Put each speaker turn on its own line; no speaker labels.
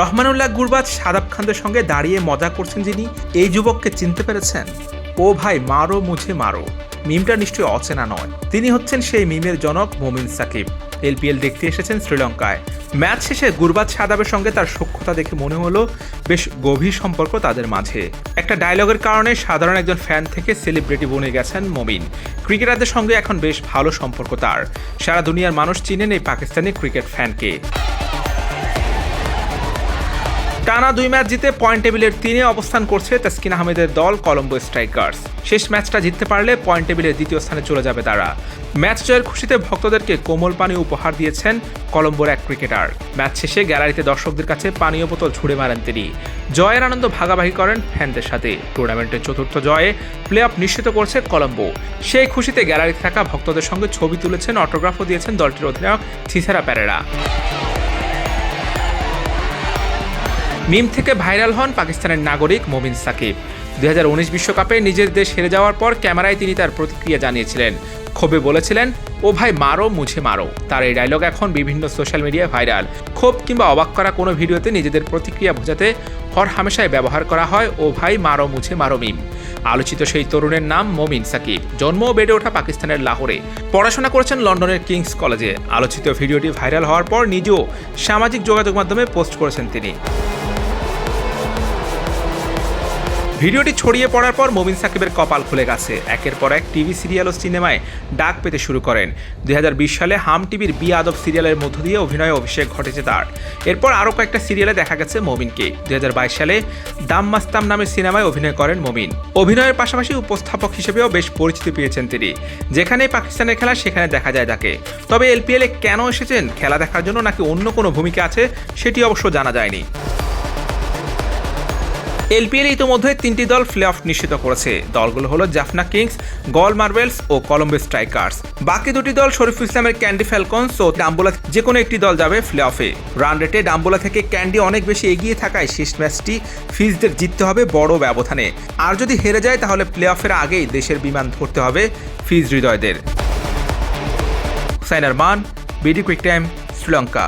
রহমানুল্লাহ গুরবাজ সাদাব খানদের সঙ্গে দাঁড়িয়ে মজা করছেন যিনি, এই যুবককে চিনতে পেরেছেন? ও ভাই, মারো মুঝে মারো। মিমটা নিশ্চয়ই অচেনা নয়। তিনি হচ্ছেন সেই মিমের জনক মোমিন সাকিব। এলপিএল দেখতে এসেছেন শ্রীলঙ্কায়। ম্যাচ শেষে গুরবাজ সাদাবের সঙ্গে তার সখ্যতা দেখে মনে হলো বেশ গভীর সম্পর্ক তাদের মাঝে। একটা ডায়লগের কারণে সাধারণ একজন ফ্যান থেকে সেলিব্রিটি বনে গেছেন মমিন। ক্রিকেটারদের সঙ্গে এখন বেশ ভালো সম্পর্ক তার। সারা দুনিয়ার মানুষ চিনেন এই পাকিস্তানি ক্রিকেট ফ্যানকে। টানা দুই ম্যাচ জিতে পয়েন্ট টেবিলের তিনে অবস্থান করছে তাসকিন আহমেদের দল কলম্বো স্ট্রাইকার্স। শেষ ম্যাচটা জিততে পারলে পয়েন্ট টেবিলের দ্বিতীয় স্থানে চলে যাবে তারা। ম্যাচ জয়ের খুশিতে ভক্তদেরকে কোমল পানি উপহার দিয়েছেন কলম্বোর এক ক্রিকেটার। ম্যাচ শেষে গ্যালারিতে দর্শকদের কাছে পানীয় বোতল ছুড়ে মারেন তিনি। জয়ের আনন্দ ভাগাভাগি করেন ফ্যানদের সাথে। টুর্নামেন্টের চতুর্থ জয়ে প্লে অফ নিশ্চিত করছে কলম্বো। সেই খুশিতে গ্যালারিতে থাকা ভক্তদের সঙ্গে ছবি তুলেছেন অটোগ্রাফও দিয়েছেন দলটির অধিনায়ক থিসারা প্যারেরা। মিম থেকে ভাইরাল হন পাকিস্তানের নাগরিক মোমিন সাকিব। দুই বিশ্বকাপে নিজের দেশ হেরে যাওয়ার পর ক্যামেরায় তিনি তার প্রতিক্রিয়া জানিয়েছিলেন। ক্ষোভে বলেছিলেন, ও ভাই, মারো মুঝে মারো। তার এই ডায়লগ এখন বিভিন্ন সোশ্যাল মিডিয়ায় ভাইরাল ক্ষোভ কিংবা অবাক করা কোনো ভিডিওতে নিজেদের প্রতিক্রিয়া বোঝাতে হর হামেশায় ব্যবহার করা হয়, ও ভাই, মারো মুঝে মারো, মিম। আলোচিত সেই তরুণের নাম মোমিন সাকিব। জন্ম বেড়ে ওঠা পাকিস্তানের লাহোরে। পড়াশোনা করেছেন লন্ডনের কিংস কলেজে। আলোচিত ভিডিওটি ভাইরাল হওয়ার পর নিজেও সামাজিক যোগাযোগ মাধ্যমে পোস্ট করেছেন তিনি। ভিডিওটি ছড়িয়ে পড়ার পর মোবিন সাকিবের কপাল খুলে গেছে। একের পর এক টিভি সিরিয়াল ও সিনেমায় ডাক পেতে শুরু করেন। দুই হাজার বিশ সালে হাম টিভির বি আদব সিরিয়ালের মধ্য দিয়ে অভিনয়ে অভিষেক ঘটেছে তার। এরপর আরও কয়েকটা সিরিয়ালে দেখা গেছে মমিনকে। দুই সালে দাম মাস্তাম নামের সিনেমায় অভিনয় করেন মমিন। অভিনয়ের পাশাপাশি উপস্থাপক হিসেবেও বেশ পরিচিতি পেয়েছেন তিনি। যেখানে পাকিস্তানের খেলা, সেখানে দেখা যায় তাকে। তবে এলপিএলে কেন এসেছেন, খেলা দেখার জন্য নাকি অন্য কোনো ভূমিকা আছে, সেটি অবশ্য জানা যায়নি। এলপিএল ইতিমধ্যে তিনটি দল প্লে অফ নিশ্চিত করেছে। দলগুলো হলো জাফনা কিংস, গল মার্বেলস ও কলম্বো স্ট্রাইকার্স। বাকি দুটি দল শরীফ ইসলামের ক্যান্ডি ফ্যালকনস ও ডাম্বোলা যে কোনো একটি দল যাবে প্লে অফে রান রেটে ডাম্বোলা থেকে ক্যান্ডি অনেক বেশি এগিয়ে থাকায় শেষ ম্যাচটি ফিজদের জিততে হবে বড় ব্যবধানে। আর যদি হেরে যায় তাহলে প্লে অফের আগেই দেশের বিমান ধরতে হবে Fizz হৃদয়দের। Hossain Arman BD quick time, Sri Lanka.